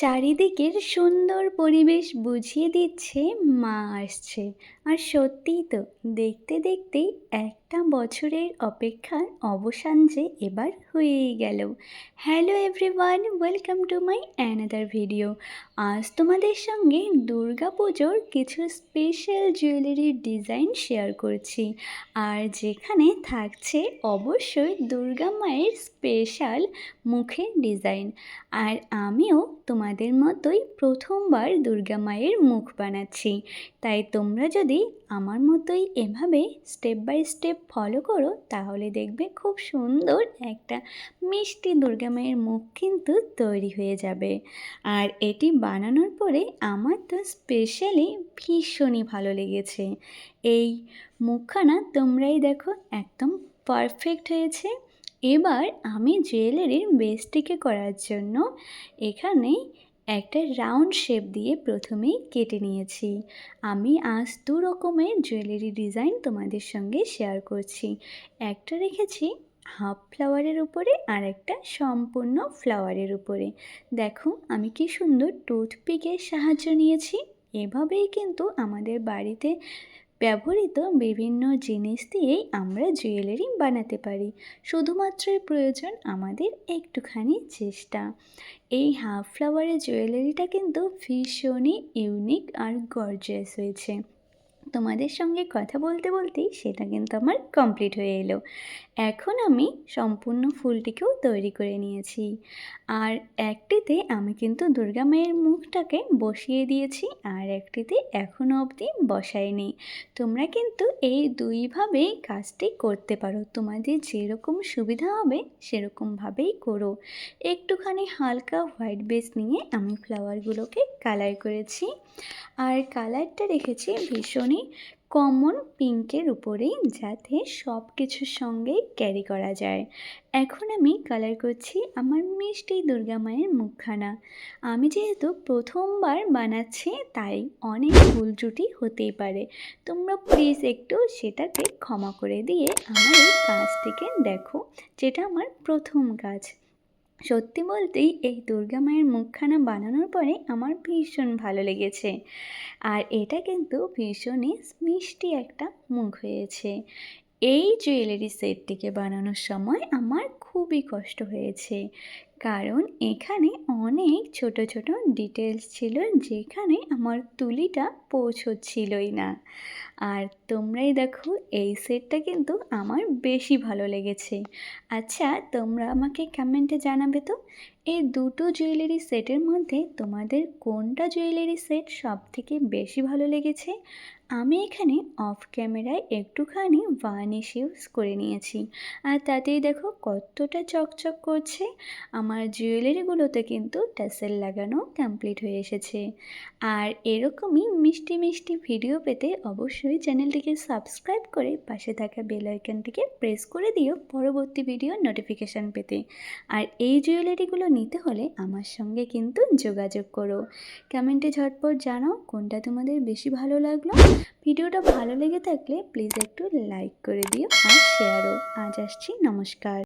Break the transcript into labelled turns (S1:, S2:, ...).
S1: চারিদিকের সুন্দর পরিবেশ বুঝিয়ে দিচ্ছে মা আসছে। আর সত্যিই তো, দেখতে দেখতেই একটা বছরের অপেক্ষার অবসান যে এবার হয়েই গেল। Hello everyone welcome to my another video আজ তোমাদের সঙ্গে দুর্গা পুজোর কিছু স্পেশাল জুয়েলারির ডিজাইন শেয়ার করছি। আর যেখানে থাকছে অবশ্যই দুর্গা মায়ের স্পেশাল মুখের ডিজাইন আর আমিও তোমাদের মতোই প্রথমবার দুর্গা মায়ের মুখ বানাচ্ছি। তাই তোমরা যদি আমার মতোই এভাবে স্টেপ বাই স্টেপ ফলো করো, তাহলে দেখবে খুব সুন্দর একটা মিষ্টি দুর্গা মায়ের মুখ কিন্তু তৈরি হয়ে যাবে। আর এটি বানানোর পরে আমার তো স্পেশালি ভীষণই ভালো লেগেছে। এই মুখখানা তোমরাই দেখো একদম পারফেক্ট হয়েছে। এবার আমি জুয়েলারির বেসটিকে করার জন্য এখানে একটা রাউন্ড শেপ দিয়ে প্রথমেই কেটে নিয়েছি। আমি আজ দু রকমের জুয়েলারি ডিজাইন তোমাদের সঙ্গে শেয়ার করছি। একটা রেখেছি হাফ ফ্লাওয়ারের উপরে আর একটা সম্পূর্ণ ফ্লাওয়ারের উপরে। দেখো, আমি কি সুন্দর টুথপিকের সাহায্য নিয়েছি। এভাবেই কিন্তু আমাদের বাড়িতে ব্যবহৃত বিভিন্ন জিনিস দিয়েই আমরা জুয়েলারি বানাতে পারি। শুধুমাত্রই প্রয়োজন আমাদের একটুখানি চেষ্টা। এই হাফ ফ্লাওয়ারের জুয়েলারিটা কিন্তু ভীষণই ইউনিক আর গর্জিয়াস হয়েছে। তোমাদের সঙ্গে কথা বলতে বলতেই সেটা কিন্তু আমার কমপ্লিট হয়ে এলো। এখন আমি সম্পূর্ণ ফুলটিকেও তৈরি করে নিয়েছি। আর একটিতে আমি কিন্তু দুর্গা মায়ের মুখটাকে বসিয়ে দিয়েছি আর একটিতে এখনও অবধি বসাইনি। তোমরা কিন্তু এই দুইভাবেই কাজটি করতে পারো। তোমাদের যেরকম সুবিধা হবে সেরকমভাবেই করো। একটুখানি হালকা হোয়াইট বেস নিয়ে আমি ফ্লাওয়ারগুলোকে কালার করেছি। আর কালারটা রেখেছি ভীষণই কমন পিঙ্কের উপরেই যাতে সব কিছুর সঙ্গেই ক্যারি করা যায়। এখন আমি কালার করছি আমার মিষ্টি দুর্গা মায়ের মুখখানা। আমি যেহেতু প্রথমবার বানাচ্ছি, তাই অনেক ভুল ত্রুটি হতেই পারে। তোমরা প্লিজ একটু সেটাকে ক্ষমা করে দিয়ে আমার এই কাজটিকে দেখো, যেটা আমার প্রথম কাজ। সত্যি বলতেই এই দুর্গা মায়ের মুখখানা বানানোর পরে আমার ভীষণ ভালো লেগেছে। আর এটা কিন্তু ভীষণই মিষ্টি একটা মুখ হয়েছে। এই জুয়েলারি সেটটিকে বানানোর সময় আমার খুবই কষ্ট হয়েছে। কারণ এখানে অনেক ছোট ছোট ডিটেলস ছিল যেখানে আমার তুলিটা পৌঁছচ্ছিলই না। আর তোমরাই দেখো, এই সেটটা কিন্তু আমার বেশি ভালো লেগেছে। আচ্ছা তোমরা আমাকে কমেন্টে জানাবে তো, এই দুটো জুয়েলারি সেটের মধ্যে তোমাদের কোনটা জুয়েলারি সেট সব থেকে বেশি ভালো লেগেছে? আমি এখানে অফ ক্যামেরায় একটুখানি ভার্নিশ ইউজ করে নিয়েছি। আর তাতেই দেখো কতটা চকচক করছে। আমার জুয়েলারিগুলোতে কিন্তু টাসেল লাগানো কমপ্লিট হয়ে এসেছে। আর এরকমই মিষ্টি মিষ্টি ভিডিও পেতে অবশ্যই চ্যানেলটিকে সাবস্ক্রাইব করে পাশে থাকা বেল আইকনটিকে প্রেস করে দিও পরবর্তী ভিডিও নোটিফিকেশান পেতে। আর এই জুয়েলারিগুলো নিতে হলে আমার সঙ্গে কিন্তু যোগাযোগ করো। কমেন্টে ঝটপট জানাও কোনটা তোমাদের বেশি ভালো লাগল। ভিডিওটা ভালো লেগে থাকলে প্লিজ একটু লাইক করে দিও আর শেয়ারও আজ আসছি, নমস্কার।